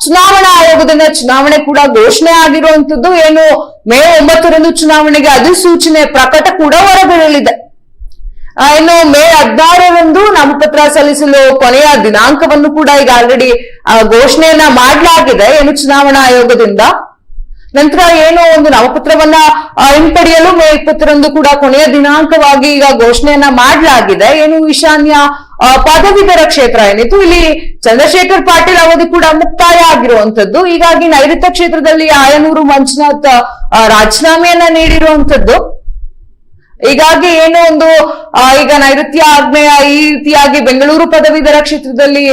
ಚುನಾವಣಾ ಆಯೋಗದಿಂದ ಚುನಾವಣೆ ಕೂಡ ಘೋಷಣೆ ಆಗಿರುವಂತದ್ದು ಏನು, ಮೇ ಒಂಬತ್ತರಂದು ಚುನಾವಣೆಗೆ ಅಧಿಸೂಚನೆ ಪ್ರಕಟ ಕೂಡ ಹೊರಬೀಳಲಿದೆ. ಇನ್ನು ಮೇ ಹದಿನಾರರಂದು ನಾಮಪತ್ರ ಸಲ್ಲಿಸಲು ಕೊನೆಯ ದಿನಾಂಕವನ್ನು ಕೂಡ ಈಗ ಆಲ್ರೆಡಿ ಘೋಷಣೆಯನ್ನ ಮಾಡಲಾಗಿದೆ. ಏನು ಚುನಾವಣಾ ಆಯೋಗದಿಂದ? ನಂತರ ಏನು ಒಂದು ನಾಮಪತ್ರವನ್ನ ಹಿಂಪಡೆಯಲು ಮೇ ಇಪ್ಪತ್ತರಂದು ಕೂಡ ಕೊನೆಯ ದಿನಾಂಕವಾಗಿ ಈಗ ಘೋಷಣೆಯನ್ನ ಮಾಡಲಾಗಿದೆ. ಏನು ಈಶಾನ್ಯ ಪದವೀಧರ ಕ್ಷೇತ್ರ ಏನಿತ್ತು? ಇಲ್ಲಿ ಚಂದ್ರಶೇಖರ್ ಪಾಟೀಲ್ ಅವಧಿ ಕೂಡ ಮುಕ್ತಾಯ ಆಗಿರುವಂತದ್ದು ಹೀಗಾಗಿ ನೈಋತ್ಯ ಕ್ಷೇತ್ರದಲ್ಲಿ ಆಯನೂರು ಮಂಜುನಾಥ್ ರಾಜೀನಾಮೆಯನ್ನ ನೀಡಿರುವಂತದ್ದು ಹೀಗಾಗಿ ಏನು ಒಂದು ಈಗ ನೈಋತ್ಯ ಆಗ್ನೇಯ ಈ ರೀತಿಯಾಗಿ ಬೆಂಗಳೂರು ಪದವೀಧರ ಕ್ಷೇತ್ರದಲ್ಲಿ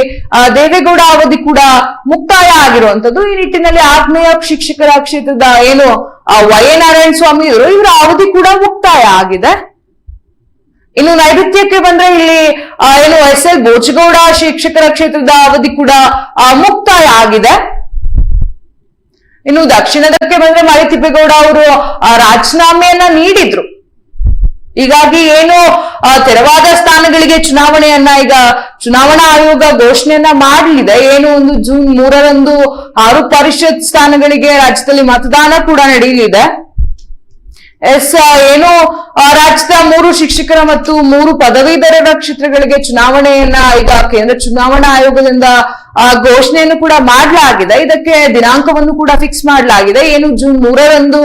ದೇವೇಗೌಡ ಅವಧಿ ಕೂಡ ಮುಕ್ತಾಯ ಆಗಿರುವಂತದ್ದು ಈ ನಿಟ್ಟಿನಲ್ಲಿ ಆಗ್ನೇಯ ಶಿಕ್ಷಕರ ಕ್ಷೇತ್ರದ ಏನು ವೈ ಎ ನಾರಾಯಣ ಸ್ವಾಮಿ ಇವರು ಇವರ ಅವಧಿ ಕೂಡ ಮುಕ್ತಾಯ ಆಗಿದೆ. ಇನ್ನು ನೈಋತ್ಯಕ್ಕೆ ಬಂದ್ರೆ ಇಲ್ಲಿ ಏನು ಎಸ್ ಎಲ್ ಬೋಜಗೌಡ ಶಿಕ್ಷಕರ ಕ್ಷೇತ್ರದ ಅವಧಿ ಕೂಡ ಮುಕ್ತಾಯ ಆಗಿದೆ. ಇನ್ನು ದಕ್ಷಿಣದಕ್ಕೆ ಬಂದ್ರೆ ಮರಿತಿಪ್ಪೇಗೌಡ ಅವರು ಆ, ರಾಜೀನಾಮೆಯನ್ನ ನೀಡಿದ್ರು. ಹೀಗಾಗಿ ಏನು ತೆರವಾದ ಸ್ಥಾನಗಳಿಗೆ ಚುನಾವಣೆಯನ್ನ ಈಗ ಚುನಾವಣಾ ಆಯೋಗ ಘೋಷಣೆಯನ್ನ ಮಾಡಲಿದೆ. ಏನು ಒಂದು ಜೂನ್ ಮೂರರಂದು ಆರು ಪರಿಷತ್ ಸ್ಥಾನಗಳಿಗೆ ರಾಜ್ಯದಲ್ಲಿ ಮತದಾನ ಕೂಡ ನಡೆಯಲಿದೆ. ಎಸ್ ಏನು ರಾಜ್ಯದ ಮೂರು ಶಿಕ್ಷಕರ ಮತ್ತು ಮೂರು ಪದವೀಧರರ ಕ್ಷೇತ್ರಗಳಿಗೆ ಚುನಾವಣೆಯನ್ನ ಈಗ ಕೇಂದ್ರ ಚುನಾವಣಾ ಆಯೋಗದಿಂದ ಘೋಷಣೆಯನ್ನು ಕೂಡ ಮಾಡಲಾಗಿದೆ. ಇದಕ್ಕೆ ದಿನಾಂಕವನ್ನು ಕೂಡ ಫಿಕ್ಸ್ ಮಾಡಲಾಗಿದೆ. ಏನು, ಜೂನ್ ಮೂರರಂದು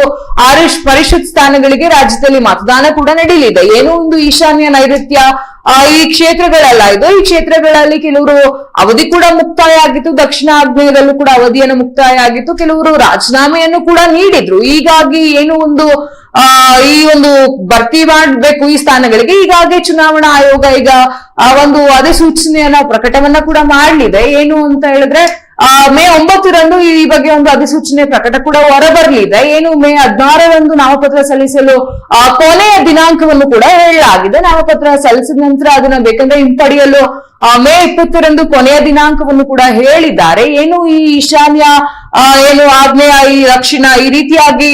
ಆರು ಪರಿಷತ್ ಸ್ಥಾನಗಳಿಗೆ ರಾಜ್ಯದಲ್ಲಿ ಮತದಾನ ಕೂಡ ನಡೆಯಲಿದೆ ಏನು ಒಂದು ಈಶಾನ್ಯ ನೈಋತ್ಯ ಈ ಕ್ಷೇತ್ರಗಳೆಲ್ಲ. ಇದು ಈ ಕ್ಷೇತ್ರಗಳಲ್ಲಿ ಕೆಲವರು ಅವಧಿ ಕೂಡ ಮುಕ್ತಾಯ ಆಗಿತ್ತು. ದಕ್ಷಿಣ ಆಗ್ನೇಯದಲ್ಲೂ ಕೂಡ ಅವಧಿಯನ್ನು ಮುಕ್ತಾಯ ಆಗಿತ್ತು. ಕೆಲವರು ರಾಜೀನಾಮೆಯನ್ನು ಕೂಡ ನೀಡಿದ್ರು. ಹೀಗಾಗಿ ಏನು ಒಂದು ಈ ಒಂದು ಭರ್ತಿ ಮಾಡಬೇಕು ಈ ಸ್ಥಾನಗಳಿಗೆ. ಹೀಗಾಗಿ ಚುನಾವಣಾ ಆಯೋಗ ಈಗ ಒಂದು ಅಧಿಸೂಚನೆಯನ್ನ, ಪ್ರಕಟವನ್ನ ಕೂಡ ಮಾಡಲಿದೆ. ಏನು ಅಂತ ಹೇಳಿದ್ರೆ ಆ, ಮೇ ಒಂಬತ್ತರಂದು ಈ ಬಗ್ಗೆ ಒಂದು ಅಧಿಸೂಚನೆ ಪ್ರಕಟ ಕೂಡ ಹೊರಬರಲಿದೆ. ಏನು ಮೇ ಹದಿನಾರರಂದು ನಾಮಪತ್ರ ಸಲ್ಲಿಸಲು ಕೊನೆಯ ದಿನಾಂಕವನ್ನು ಕೂಡ ಹೇಳಲಾಗಿದೆ. ನಾಮಪತ್ರ ಸಲ್ಲಿಸಿದ ನಂತರ ಅದನ್ನ ಬೇಕಂದ್ರೆ ಹಿಂಪಡೆಯಲು ಮೇ ಇಪ್ಪತ್ತರಂದು ಕೊನೆಯ ದಿನಾಂಕವನ್ನು ಕೂಡ ಹೇಳಿದ್ದಾರೆ. ಏನು ಈ ಈಶಾನ್ಯ ಏನು ಆಗ್ನೇಯ ಈ ದಕ್ಷಿಣ ಈ ರೀತಿಯಾಗಿ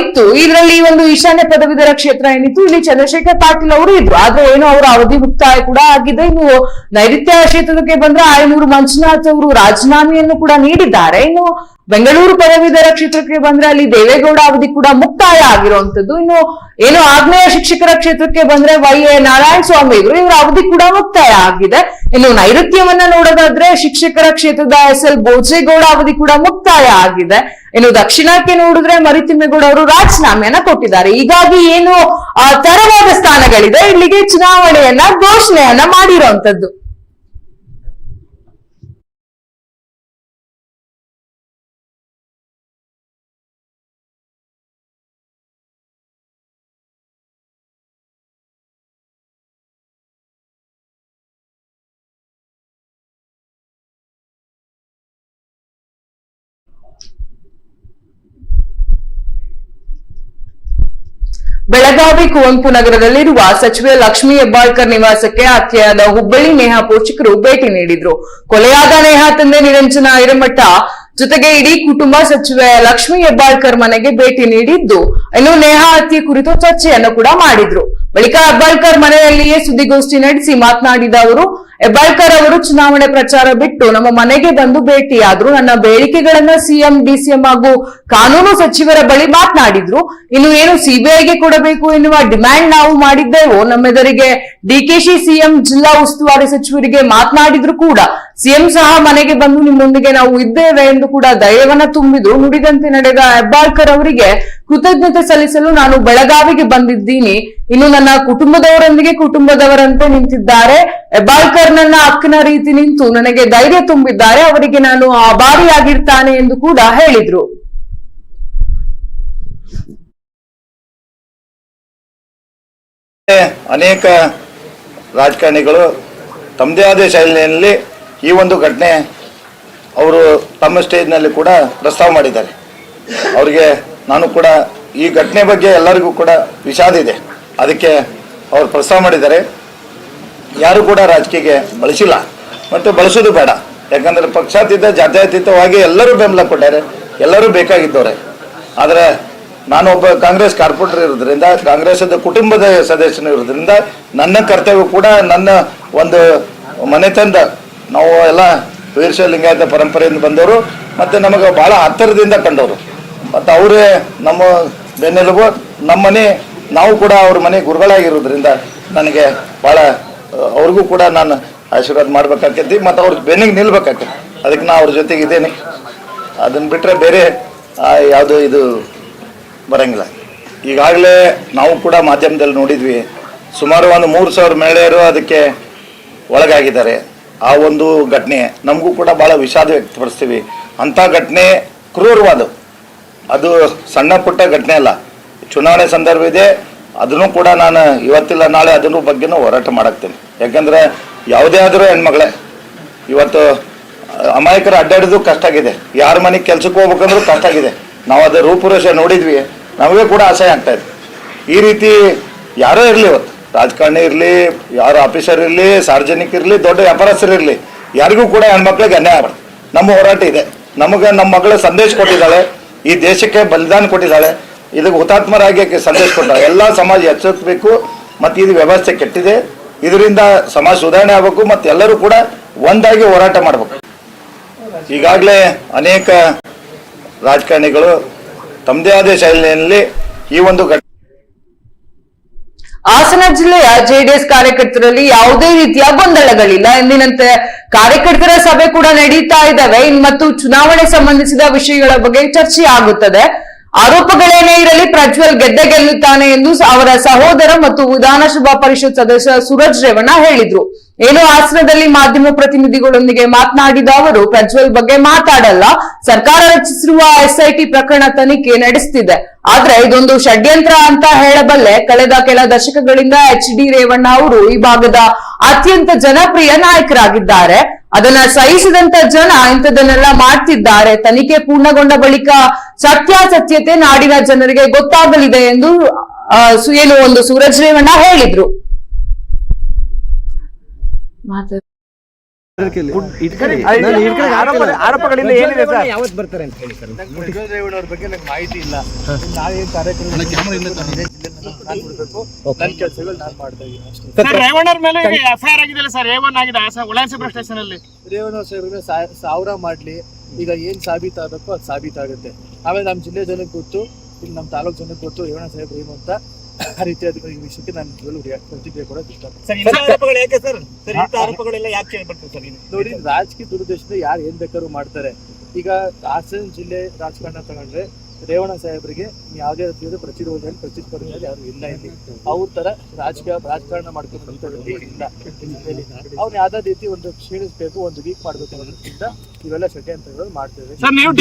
ಇತ್ತು. ಇದರಲ್ಲಿ ಒಂದು ಈಶಾನ್ಯ ಪದವೀಧರ ಕ್ಷೇತ್ರ ಏನಿತ್ತು, ಇಲ್ಲಿ ಚಂದ್ರಶೇಖರ್ ಪಾಟೀಲ್ ಅವರು ಇದ್ರು. ಆದ್ರೆ ಏನು ಅವರ ಅವಧಿ ಮುಕ್ತಾಯ ಕೂಡ ಆಗಿದೆ. ಇನ್ನು ನೈಋತ್ಯ ಕ್ಷೇತ್ರಕ್ಕೆ ಬಂದ್ರೆ ಆಯನೂರು ಮಂಜುನಾಥ್ ಅವರು ರಾಜೀನಾಮೆಯನ್ನು ಕೂಡ ನೀಡಿದ್ದಾರೆ. ಇನ್ನು ಬೆಂಗಳೂರು ಪದವೀಧರ ಕ್ಷೇತ್ರಕ್ಕೆ ಬಂದ್ರೆ ಅಲ್ಲಿ ದೇವೇಗೌಡ ಅವಧಿ ಕೂಡ ಮುಕ್ತಾಯ ಆಗಿರುವಂತದ್ದು ಇನ್ನು ಏನು ಆಗ್ನೇಯ ಶಿಕ್ಷಕರ ಕ್ಷೇತ್ರಕ್ಕೆ ಬಂದ್ರೆ ವೈ ಎ ನಾರಾಯಣ ಸ್ವಾಮಿ ಇವರು, ಇವರ ಅವಧಿ ಕೂಡ ಮುಕ್ತಾಯ ಆಗಿದೆ. ಇನ್ನು ನೈಋತ್ಯವನ್ನ ನೋಡೋದಾದ್ರೆ ಶಿಕ್ಷಕರ ಕ್ಷೇತ್ರದ ಎಸ್ ಎಲ್ ಬೋಜೇಗೌಡ ಅವಧಿ ಕೂಡ ಮುಕ್ತಾಯ ಆಗಿದೆ. ಇನ್ನು ದಕ್ಷಿಣಕ್ಕೆ ನೋಡಿದ್ರೆ ಮರಿತಿಮ್ಮೇಗೌಡ ಅವರು ರಾಜೀನಾಮೆಯನ್ನ ಕೊಟ್ಟಿದ್ದಾರೆ. ಹೀಗಾಗಿ ಏನು ತರವಾದ ಸ್ಥಾನಗಳಿದೆ. ಇಲ್ಲಿಗೆ ಚುನಾವಣೆಯನ್ನ ಘೋಷಣೆಯನ್ನ ಮಾಡಿರುವಂತದ್ದು ಬೆಳಗಾವಿ ಕುವೆಂಪು ನಗರದಲ್ಲಿರುವ ಸಚಿವೆ ಲಕ್ಷ್ಮೀ ಹೆಬ್ಬಾಳ್ಕರ್ ನಿವಾಸಕ್ಕೆ ಹತ್ಯೆಯಾದ ಹುಬ್ಬಳ್ಳಿ ನೇಹಾ ಪೋಷಕರು ಭೇಟಿ ನೀಡಿದ್ರು. ಕೊಲೆಯಾದ ನೇಹಾ ತಂದೆ ನಿರಂಜನ ಐರಮಠ ಜೊತೆಗೆ ಇಡೀ ಕುಟುಂಬ ಸಚಿವೆ ಲಕ್ಷ್ಮೀ ಹೆಬ್ಬಾಳ್ಕರ್ ಮನೆಗೆ ಭೇಟಿ ನೀಡಿದ್ದು. ಇನ್ನು ನೇಹಾ ಹತ್ಯೆ ಕುರಿತು ಚರ್ಚೆಯನ್ನು ಕೂಡ ಮಾಡಿದ್ರು. ಬಳಿಕ ಹೆಬ್ಬಾಳ್ಕರ್ ಮನೆಯಲ್ಲಿಯೇ ಸುದ್ದಿಗೋಷ್ಠಿ ನಡೆಸಿ ಮಾತನಾಡಿದ ಅವರು ಹೆಬ್ಬಾಳ್ಕರ್ ಅವರು ಚುನಾವಣೆ ಪ್ರಚಾರ ಬಿಟ್ಟು ನಮ್ಮ ಮನೆಗೆ ಬಂದು ಭೇಟಿಯಾದ್ರು. ನನ್ನ ಬೇಡಿಕೆಗಳನ್ನ ಸಿಎಂ, ಡಿಸಿಎಂ ಹಾಗೂ ಕಾನೂನು ಸಚಿವರ ಬಳಿ ಮಾತನಾಡಿದ್ರು. ಇನ್ನು ಏನು ಸಿಬಿಐಗೆ ಕೊಡಬೇಕು ಎನ್ನುವ ಡಿಮ್ಯಾಂಡ್ ನಾವು ಮಾಡಿದ್ದೇವು? ನಮ್ಮೆದುರಿಗೆ ಡಿಕೆಶಿ ಸಿಎಂ, ಜಿಲ್ಲಾ ಉಸ್ತುವಾರಿ ಸಚಿವರಿಗೆ ಮಾತನಾಡಿದ್ರು ಕೂಡ. ಸಿಎಂ ಸಹ ಮನೆಗೆ ಬಂದು ನಿಮ್ಮೊಂದಿಗೆ ನಾವು ಇದ್ದೇವೆ ಎಂದು ಕೂಡ ಧೈರ್ಯವನ್ನ ತುಂಬಿದ್ರು. ನುಡಿದಂತೆ ನಡೆದ ಹೆಬ್ಬಾಳ್ಕರ್ ಅವರಿಗೆ ಕೃತಜ್ಞತೆ ಸಲ್ಲಿಸಲು ನಾನು ಬೆಳಗಾವಿಗೆ ಬಂದಿದ್ದೀನಿ. ಇನ್ನು ನನ್ನ ಕುಟುಂಬದವರೊಂದಿಗೆ ಕುಟುಂಬದವರಂತೆ ನಿಂತಿದ್ದಾರೆ. ಹೆಬ್ಬಾಳ್ಕರ್ ನನ್ನ ಅಕ್ಕನ ರೀತಿ ನಿಂತು ನನಗೆ ಧೈರ್ಯ ತುಂಬಿದ್ದಾರೆ. ಅವರಿಗೆ ನಾನು ಆಭಾರಿಯಾಗಿರ್ತಾನೆ ಎಂದು ಕೂಡ ಹೇಳಿದ್ರು. ಅನೇಕ ರಾಜಕಾರಣಿಗಳು ತಮ್ಮದೇ ಆದ ಶೈಲಿಯಲ್ಲಿ ಈ ಒಂದು ಘಟನೆ ಅವರು ತಮ್ಮ ಸ್ಟೇಜ್ನಲ್ಲಿ ಕೂಡ ಪ್ರಸ್ತಾವ ಮಾಡಿದ್ದಾರೆ. ಅವರಿಗೆ ನಾನು ಕೂಡ ಈ ಘಟನೆ ಬಗ್ಗೆ ಎಲ್ಲರಿಗೂ ಕೂಡ ವಿಷಾದ ಇದೆ. ಅದಕ್ಕೆ ಅವರು ಪ್ರಸ್ತಾವ ಮಾಡಿದ್ದಾರೆ. ಯಾರು ಕೂಡ ರಾಜಕೀಯಕ್ಕೆ ಬಳಸಿಲ್ಲ. ಮತ್ತು ಬಳಸೋದು ಬೇಡ. ಯಾಕಂದರೆ ಪಕ್ಷಾತೀತ ಜಾತ್ಯತೀತವಾಗಿ ಎಲ್ಲರೂ ಬೆಂಬಲ ಕೊಟ್ಟಾರೆ ಎಲ್ಲರೂ ಬೇಕಾಗಿದ್ದವ್ರೆ. ಆದರೆ ನಾನೊಬ್ಬ ಕಾಂಗ್ರೆಸ್ ಕಾರ್ಪೊರೇಟರ್ ಇರೋದ್ರಿಂದ ಕಾಂಗ್ರೆಸ್ದ ಕುಟುಂಬದ ಸದಸ್ಯನು ಇರೋದ್ರಿಂದ, ನನ್ನ ಕರ್ತವ್ಯ ಕೂಡ ನನ್ನ ಒಂದು ಮನೆತನದ ನಾವು ಎಲ್ಲ ವೀರಶೈವ ಲಿಂಗಾಯತ ಪರಂಪರೆಯಿಂದ ಬಂದವರು, ಮತ್ತು ನಮಗೆ ಭಾಳ ಹತ್ತಿರದಿಂದ ಕಂಡವರು. ಮತ್ತು ಅವರೇ ನಮ್ಮ ಬೆನ್ನೆಲುಬು, ನಮ್ಮ ಮನೆ, ನಾವು ಕೂಡ ಅವ್ರ ಮನೆ ಗುರುಗಳಾಗಿರೋದ್ರಿಂದ ನನಗೆ ಭಾಳ ಅವ್ರಿಗೂ ಕೂಡ ನಾನು ಆಶೀರ್ವಾದ ಮಾಡ್ಬೇಕಾಕೈತಿ ಮತ್ತು ಅವ್ರ ಬೆನ್ನಿಗೆ ನಿಲ್ಬೇಕಾಕೈತಿ ಅದಕ್ಕೆ ನಾನು ಅವ್ರ ಜೊತೆಗೆ ಇದ್ದೇನೆ. ಅದನ್ನು ಬಿಟ್ಟರೆ ಬೇರೆ ಯಾವುದು ಇದು ಬರಂಗಿಲ್ಲ. ಈಗಾಗಲೇ ನಾವು ಕೂಡ ಮಾಧ್ಯಮದಲ್ಲಿ ನೋಡಿದ್ವಿ, ಸುಮಾರು ಒಂದು ಮೂರು ಸಾವಿರ ಮಹಿಳೆಯರು ಅದಕ್ಕೆ ಒಳಗಾಗಿದ್ದಾರೆ. ಆ ಒಂದು ಘಟನೆ, ನಮಗೂ ಕೂಡ ಭಾಳ ವಿಷಾದ ವ್ಯಕ್ತಪಡಿಸ್ತೀವಿ. ಅಂಥ ಘಟನೆ ಕ್ರೂರವಾದ ಅದು ಸಣ್ಣ ಪುಟ್ಟ ಘಟನೆ ಅಲ್ಲ. ಚುನಾವಣೆ ಸಂದರ್ಭ ಇದೆ, ಅದನ್ನು ಕೂಡ ನಾನು ಇವತ್ತಿಲ್ಲ, ನಾಳೆ ಅದನ್ನು ಬಗ್ಗೆನೂ ಹೋರಾಟ ಮಾಡಾಕ್ತೀನಿ. ಯಾಕಂದರೆ ಯಾವುದೇ ಆದರೂ ಹೆಣ್ಮಗಳೇ, ಇವತ್ತು ಅಮಾಯಕರು ಅಡ್ಡಾಡೋದು ಕಷ್ಟ ಆಗಿದೆ. ಯಾರ ಮನೆಗೆ ಕೆಲಸಕ್ಕೆ ಹೋಗ್ಬೇಕಂದ್ರೂ ಕಷ್ಟ ಆಗಿದೆ. ನಾವು ಅದರ ರೂಪುರೇಷ ನೋಡಿದ್ವಿ. ನಮಗೆ ಕೂಡ ಅಸಹ್ಯ ಆಗ್ತಾ ಇದೆ. ಈ ರೀತಿ ಯಾರೋ ಇರಲಿ ಇವತ್ತು. ರಾಜಕಾರಣಿ ಇರಲಿ, ಯಾರು ಆಫೀಸರ್ ಇರಲಿ, ಸಾರ್ವಜನಿಕ ಇರಲಿ, ದೊಡ್ಡ ವ್ಯಾಪಾರಸ್ಥರು ಇರಲಿ, ಯಾರಿಗೂ ಕೂಡ ಹೆಣ್ಮಕ್ಳಿಗೆ ಅನ್ಯಾಯ ಆಗ್ಬಾರ್ದು. ನಮ್ಮ ಹೋರಾಟ ಇದೆ. ನಮಗೆ ನಮ್ಮ ಮಗಳ ಸಂದೇಶ ಕೊಟ್ಟಿದ್ದಾಳೆ. ಈ ದೇಶಕ್ಕೆ ಬಲಿದಾನ ಕೊಟ್ಟಿದ್ದಾಳೆ. ಇದಕ್ಕೆ ಹುತಾತ್ಮರಾಗಿ ಸಂದೇಶ ಕೊಟ್ಟಾಳೆ ಎಲ್ಲ ಸಮಾಜ ಎಚ್ಚೆತ್ತಬೇಕು. ಮತ್ತು ಇದು ವ್ಯವಸ್ಥೆ ಕೆಟ್ಟಿದೆ. ಇದರಿಂದ ಸಮಾಜ ಸುಧಾರಣೆ ಆಗಬೇಕು. ಮತ್ತು ಎಲ್ಲರೂ ಕೂಡ ಒಂದಾಗಿ ಹೋರಾಟ ಮಾಡಬೇಕು. ಈಗಾಗಲೇ ಅನೇಕ ರಾಜಕಾರಣಿಗಳು ತಮ್ಮದೇ ಆದ ಶೈಲಿಯಲ್ಲಿ ಈ ಒಂದು ಹಾಸನ ಜಿಲ್ಲೆಯ ಜೆಡಿಎಸ್ ಕಾರ್ಯಕರ್ತರಲ್ಲಿ ಯಾವುದೇ ರೀತಿಯ ಗೊಂದಲಗಳಿಲ್ಲ. ಎಂದಿನಂತೆ ಕಾರ್ಯಕರ್ತರ ಸಭೆ ಕೂಡ ನಡೀತಾ ಇದ್ದಾವೆ. ಇನ್ ಮತ್ತು ಚುನಾವಣೆ ಸಂಬಂಧಿಸಿದ ವಿಷಯಗಳ ಬಗ್ಗೆ ಚರ್ಚೆ ಆಗುತ್ತದೆ. ಆರೋಪಗಳೇನೇ ಇರಲಿ, ಪ್ರಜ್ವಲ್ ಗೆದ್ದೆ ಗೆಲ್ಲುತ್ತಾನೆ ಎಂದು ಅವರ ಸಹೋದರ ಮತ್ತು ವಿಧಾನಸಭಾ ಪರಿಷತ್ ಸದಸ್ಯ ಸೂರಜ್ ರೇವಣ್ಣ ಹೇಳಿದ್ರು. ಏನು ಹಾಸನದಲ್ಲಿ ಮಾಧ್ಯಮ ಪ್ರತಿನಿಧಿಗಳೊಂದಿಗೆ ಮಾತನಾಡಿದ ಅವರು, ಪ್ರಜ್ವಲ್ ಬಗ್ಗೆ ಮಾತಾಡಲ್ಲ, ಸರ್ಕಾರ ರಚಿಸಿರುವ ಎಸ್ಐಟಿ ಪ್ರಕರಣ ತನಿಖೆ ನಡೆಸುತ್ತಿದೆ ಆದ್ರೆ ಇದೊಂದು ಷಡ್ಯಂತ್ರ ಅಂತ ಹೇಳಬಲ್ಲೆ, ಕಳೆದ ಕೆಲ ದಶಕಗಳಿಂದ ಎಚ್ ಡಿ ರೇವಣ್ಣ ಅವರು ಈ ಭಾಗದ ಅತ್ಯಂತ ಜನಪ್ರಿಯ ನಾಯಕರಾಗಿದ್ದಾರೆ. ಅದನ್ನ ಸಹಿಸಿದಂತ ಜನ ಇಂಥದನ್ನೆಲ್ಲ ಮಾಡ್ತಿದ್ದಾರೆ. ತನಿಖೆ ಪೂರ್ಣಗೊಂಡ ಬಳಿಕ ಸತ್ಯಾಸತ್ಯತೆ ನಾಡಿನ ಜನರಿಗೆ ಗೊತ್ತಾಗಲಿದೆ ಎಂದು ಏನು ಒಂದು ಸೂರಜ್ ರೇವಣ್ಣ ಹೇಳಿದ್ರು. ಆರೋಪಗಳಿಂದ ಏನಿದೆ ಸರ್? ಯಾವತ್ತು ಬರ್ತಾರೆ ಅಂತ ಹೇಳಿ ಸರ್. ಪ್ರಜ್ವಲ್ ರೇವಣ್ಣ ಬಗ್ಗೆ ನಂಗೆ ಮಾಹಿತಿ ಇಲ್ಲ. ನಾವೇನ್ ಕಾರ್ಯಕ್ರಮ ನನ್ನ ಕೆಲಸಗಳು ನಾನು ಮಾಡ್ತಾ ಇದ್ದೀನಿ ಸರ್ ರೇವಣ್ಣರ ಮೇಲೆ ಎಫ್ಐಆರ್ ಆಗಿದೆಯಲ್ಲ ಸರ್. ಒನ್ ಆಗಿದೆ. ಸ್ಟೇಷನ್ ಅಲ್ಲಿ. ರೇವಣ್ಣ ಸಾವಿರ ಮಾಡ್ಲಿ. ಈಗ ಏನ್ ಸಾಬೀತಾಗಬೇಕೋ ಅದು ಸಾಬೀತಾಗುತ್ತೆ ಆಮೇಲೆ ನಮ್ಮ ಜಿಲ್ಲೆ ಜನಕ್ಕೆ ಗೊತ್ತು ಇಲ್ಲಿ ನಮ್ಮ ತಾಲೂಕು ಜನಕ್ಕೆ ಗೊತ್ತು ರೇವಣ್ಣ ಸಾಹೇಬ್ ಏನು ಅಂತ. ಆ ರೀತಿ ಅದಕ್ಕೆ ಈ ವಿಷಯಕ್ಕೆ ನಾನು ನಿಜವಾಗ್ಲೂ ರಿಯಾಕ್ಟ್ ಪ್ರತಿಕ್ರಿಯೆ ಕೂಡ ಇಷ್ಟ. ಸರ್ ಇಂಥ ಆರೋಪಗಳು ಯಾಕೆ ಸರ್? ಸರ್ ಇಂಥ ಆರೋಪಗಳೆಲ್ಲ ಯಾಕೆ ಬರ್ತದೆ ಸರ್ ಇದು? ನೋಡಿ ರಾಜಕೀಯ ದುರುದ್ದೇಶದಿಂದ ಯಾರು ಏನ್ ಬೇಕಾದ್ರೂ ಮಾಡ್ತಾರೆ. ಈಗ ಹಾಸನ ಜಿಲ್ಲೆ ರಾಜಕಾರಣ ತಗೊಂಡ್ರೆ ರೇವಣ್ಣ ಸಾಹೇಬರಿಗೆ ಯಾವುದೇ ರೀತಿಯಾದ ಪ್ರತಿರೋಧ ಪ್ರತಿಸ್ಪರ್ಧೆ ಯಾರು ಇಲ್ಲ ಇಲ್ಲಿ. ಅವ್ರ ತರ ರಾಜಕೀಯ ರಾಜಕಾರಣ ಮಾಡ್ಕೊಂಡು ಇಲ್ಲ ಅವ್ನ ಯಾವ್ದಾದ ರೀತಿ ಒಂದು ಕ್ಷೀಣಿಸ್ಬೇಕು ಒಂದು ವೀಕ್ ಮಾಡ್ಬೇಕು ಅನ್ನೋದ್ರಿಂದ ಇವೆಲ್ಲ ಷಡ್ಯಂತ್ರಗಳು ಮಾಡ್ತೇವೆ ಸರ್ ನೀವು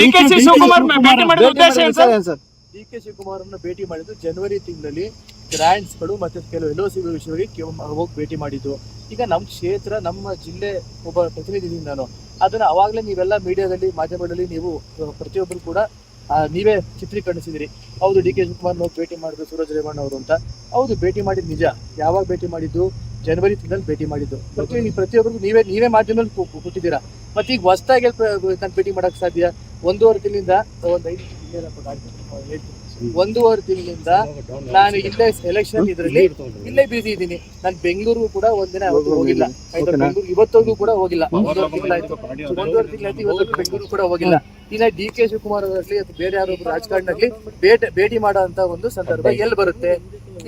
ಡಿ ಕೆ ಶಿವಕುಮಾರ್ ಅನ್ನ ಭೇಟಿ ಮಾಡಿದ್ದು ಜನವರಿ ತಿಂಗಳಲ್ಲಿ ಗ್ರ್ಯಾಂಡ್ಸ್ಗಳು ಗಳು ಮತ್ತೆ ಕೆಲವು ಎಲ್ ಸಿ ವಿಷಯವಾಗಿ ಹೋಗಿ ಭೇಟಿ ಮಾಡಿದ್ದು. ಈಗ ನಮ್ಮ ಕ್ಷೇತ್ರ, ನಮ್ಮ ಜಿಲ್ಲೆ ಒಬ್ಬ ಪ್ರತಿನಿಧಿ ನಾನು. ಅದನ್ನ ಅವಾಗಲೇ ನೀವೆಲ್ಲ ಮೀಡಿಯಾದಲ್ಲಿ, ಮಾಧ್ಯಮಗಳಲ್ಲಿ ನೀವು ಪ್ರತಿಯೊಬ್ಬರು ಕೂಡ ನೀವೇ ಚಿತ್ರೀಕರಿಸಿದಿರಿ. ಹೌದು, ಡಿ ಕೆ ಶಿವಕುಮಾರ್ ಹೋಗಿ ಭೇಟಿ ಮಾಡಿದ್ರು ಸೂರಜ್ ರೇವಣ್ಣ ಅವರು ಅಂತ. ಹೌದು, ಭೇಟಿ ಮಾಡಿದ್ ನಿಜ. ಯಾವಾಗ ಭೇಟಿ ಮಾಡಿದ್ದು? ಜನವರಿ ತಿಂಗಳಲ್ಲಿ ಭೇಟಿ ಮಾಡಿದ್ದು. ಪ್ರತಿ ನೀವು ಪ್ರತಿಯೊಬ್ಬರಿಗೂ ನೀವೇ ನೀವೇ ಮಾಧ್ಯಮದಲ್ಲಿ ಕೊಟ್ಟಿದ್ದೀರಾ ಮತ್ತೆ ಈಗ ಹೊಸದಾಗಿ ಭೇಟಿ ಮಾಡಕ್ ಸಾಧ್ಯ? ಒಂದೂವರೆ ತಿಂಗಳಿಂದ, ಒಂದು ಐದು ಒಂದೂವರೆ ತಿಂಗಳಿಂದ ನಾನು ಇಲ್ಲೇ ಎಲೆಕ್ಷನ್ ಇದರಲ್ಲಿ ಇಲ್ಲೇ ಬಿಸಿ ಇದ್ದೀನಿ. ನಾನು ಬೆಂಗಳೂರು ಕೂಡ ಒಂದಿನ ಯಾವತ್ತೂ ಹೋಗಿಲ್ಲ. ಆಯ್ತಾ ಬೆಂಗಳೂರು ಇವತ್ತೊಂದು ಕೂಡ ಹೋಗಿಲ್ಲ. ಒಂದೂವರೆ ತಿಂಗಳಾಯ್ತು ಒಂದೂವರೆ ತಿಂಗಳಾಯ್ತು ಇವತ್ತು ಬೆಂಗಳೂರು ಕೂಡ ಹೋಗಿಲ್ಲ. ಇನ್ನ ಡಿ ಕೆ ಶಿವಕುಮಾರ್ ಅವರಲ್ಲಿ ಅಥವಾ ಬೇರೆ ಯಾರೊಬ್ರು ರಾಜಕಾರಣದಲ್ಲಿ ಭೇಟಿ ಭೇಟಿ ಮಾಡೋ ಅಂತ ಒಂದು ಸಂದರ್ಭ ಎಲ್ಲಿ ಬರುತ್ತೆ?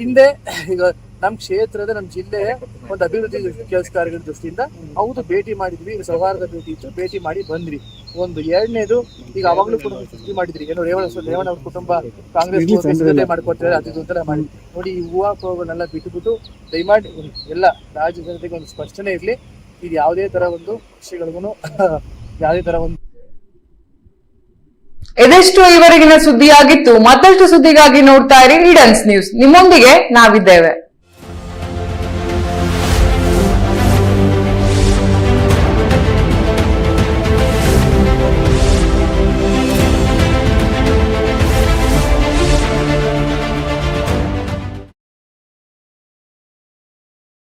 ಹಿಂದೆ ಈಗ ನಮ್ಮ ಕ್ಷೇತ್ರದ ನಮ್ಮ ಜಿಲ್ಲೆ ಒಂದು ಅಭಿವೃದ್ಧಿ ಕೆಲಸ ಕಾರ್ಯಗಳ ದೃಷ್ಟಿಯಿಂದ ಹೌದು ಭೇಟಿ ಮಾಡಿದ್ವಿ. ಸೌಹಾರ್ದ ಭೇಟಿ ಇತ್ತು. ಭೇಟಿ ಮಾಡಿ ಬಂದ್ವಿ. ಒಂದು ಎರಡನೇದು ಈಗ ಅವಾಗ್ಲೂ ಕೂಡ ಸುದ್ದಿ ಮಾಡಿದ್ರಿ. ಏನು ರೇವಣ ರೇವಣ್ಣ ಅವ್ರ ಕುಟುಂಬ ಕಾಂಗ್ರೆಸ್ ಮಾಡ್ಕೊಡ್ತಾರೆ ಮಾಡ್ಕೊತಾರೆ ಅದು ಒಂಥರ ಮಾಡಿ. ನೋಡಿ ಈ ಬಿಟ್ಟು ಬಿಟ್ಟುಬಿಟ್ಟು ದಯಮಾಡಿ ಎಲ್ಲ ರಾಜ್ಯ ಜನತೆಗೆ ಒಂದು ಸ್ಪಷ್ಟನೆ ಇರಲಿ. ಇದು ಯಾವುದೇ ತರ ಒಂದು ವಿಷಯಗಳಿಗೂ ಯಾವುದೇ ತರ ಒಂದು ಇದಿಷ್ಟು ಈವರೆಗಿನ ಸುದ್ದಿಯಾಗಿತ್ತು. ಮತ್ತಷ್ಟು ಸುದ್ದಿಗಾಗಿ ನೋಡ್ತಾ ಇರಿ. ಈಡನ್ಸ್ ನ್ಯೂಸ್ ನಿಮ್ಮೊಂದಿಗೆ ನಾವಿದ್ದೇವೆ.